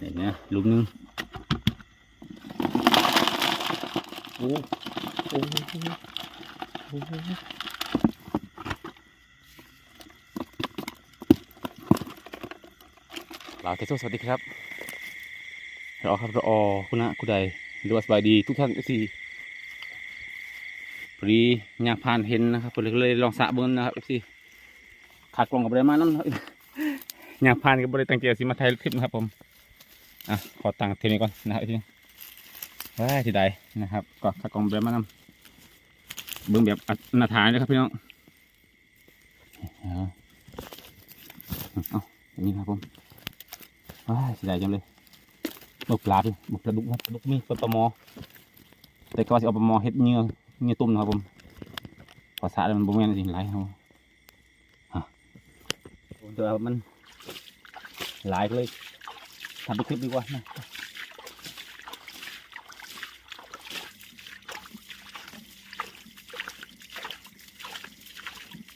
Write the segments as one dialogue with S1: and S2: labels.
S1: เห็นไหมลุมนึงโอ้โอ้โอ้ลาวเทโซสวัสดีครับรอครับรอคุณนะคุณใดหรือว่าสบายดีทุกท่านสิพอดีอยากผ่านเห็นนะครับผมเลยลองสะเบิ้งนะครับสิขาดกล่องกับบริมาณนั้นครับอยากผ่านกับบริตั้งใจสิมาถ่ายคลิปนะครับผม อะขอตังค์เทนี้ก่อนนะครับทีนี้ว้าที่ใดนะครับก็ขากองแบริมานั้นเบิ้งแบบอนาถาเลยครับพี่น้องเอาอย่างนี้ครับผมว้าที่ใดจังเลยบุกปลาดิบุกปลาดุกปลาดุกมีปลาปลาหมอแต่ก็ว่าจะเอาปลาหมอเฮ็ดเนื้อเนื้อตุ่มนะครับผมภาษามันบ่แม่นจริงไรครับผมฮะต่ว่ามันหลายเลย ทำเป็นคลิปดีกว่านะ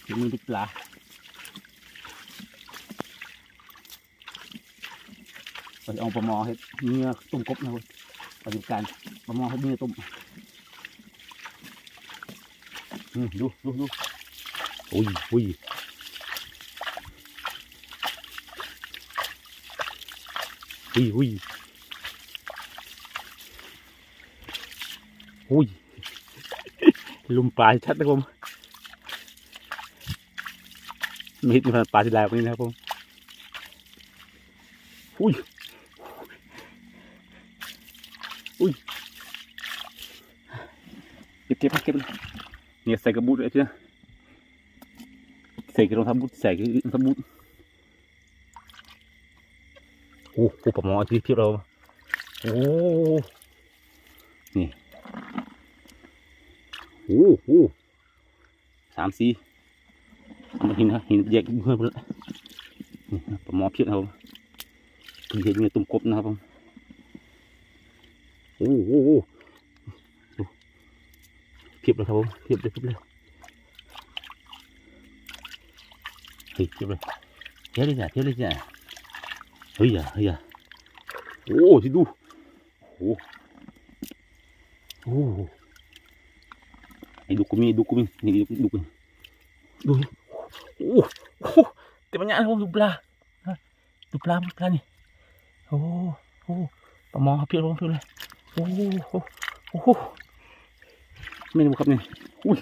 S1: ถึงมือดิปลาเราจะเอาปลาหมอเฮ็ดเนื้อตุ่มกบนะครับปฏิบัติการปลาหมอเฮ็ดเนื้อตุ่มอืมดูดูดูอุ้ยอุ้ย อุ้ยอุ้ยอุ้ยลุมปลาชัดนะผมมีดมันปลาที่แล้วนี้นะครับผมอุ้ยอุ้ยเก็บเก็บเก็บเลยเนี่ยใส่กระบุดเลยเจ้าใส่กระรองเท้าบุดใส่กระรองเท้าบุด โอ้โหปะมอที่เทียบเราโอ้นี่โอ้โหสามสี่เอามาหินนะหินแยกเพื่อนหมดละนี่ปะมอเพียบนะครับผมเห็นเงี้ยตุ่มกบนะครับผมโอ้โหเพียบเลยครับผมเพียบเลยเพียบเลยเฮ้ยเพียบเลยเทียบเลยจ้ะเทียบเลยจ้ะ เฮ้ยอะเฮ้ยอะโอ้ที่ดูโอ้โอ้ไอ้ดูกูมีดูกูมีนี่ดูดูกูดูโอ้โหเต็มมันยังดูปลาดูปลาดูปลานี่โอ้โอ้ปลาหมอเพียบลงเพียบเลยโอ้โหโอ้โหไม่รู้ครับเนี่ยอุ้ย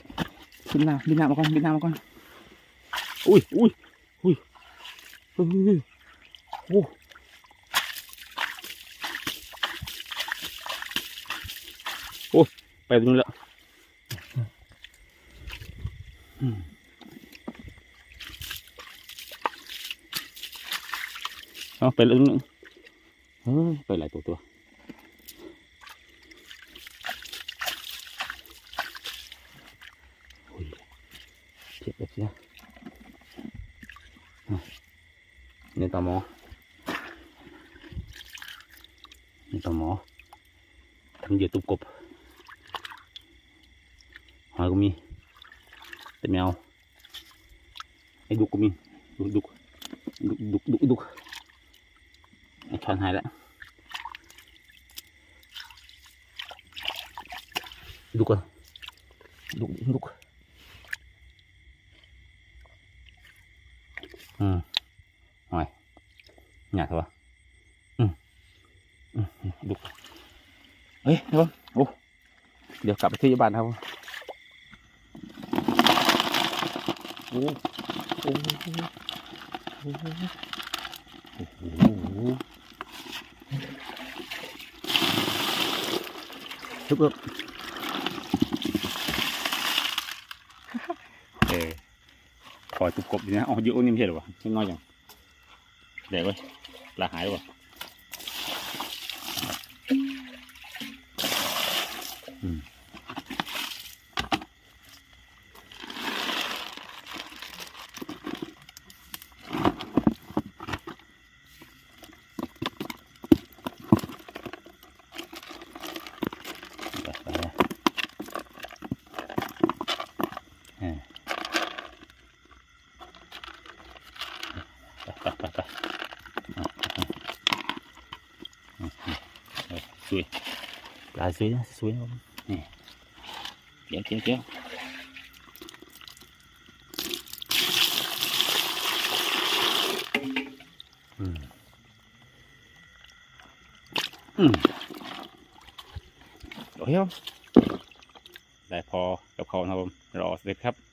S1: บินหน้าบินหน้ามาก่อนบินหน้ามาก่อนอุ้ยอุ้ยอุ้ยเฮ้ยโอ้ โอ้ไปตรงนู้นแล้วเอาไปแล้วตรงเฮ้ยไปหลายตัวตัวอุ้ยเจ็บแบบเนี้ยนี่ต่อหมอนี่ต่อหมอทำเหยื่อตุบกบ หอยก็มีแต่แมวไอ้ดุกก็มีดุกดุกดุกดุกดุกดุกไอ้ช้อนหายแล้วดุกอะดุกดุกอืมหอยหยาดเหรออืมอืมอืมดุเอ้ยเดี๋ยวโอ้เดี๋ยวกลับไปที่บ้านครับ ผมโอ้โอ้โอ้โอ้โหทึบเอิบเออปล่อยตุกกบอยู่นะอ๋อเยอะนี่ไม่ใช่หรอวะยังน้อยอย่างเดี๋ยวเว้ยปลาหายวะอืมไปไปนะเออ ไปไปไปไปอะ สวยปลาสวยนะสวยนะครับนี่เดี๋ยวเดี๋ยวเดี๋ยวอืมอืมโอเคครับได้พอกับเขานะครับผมรอเสร็จครับ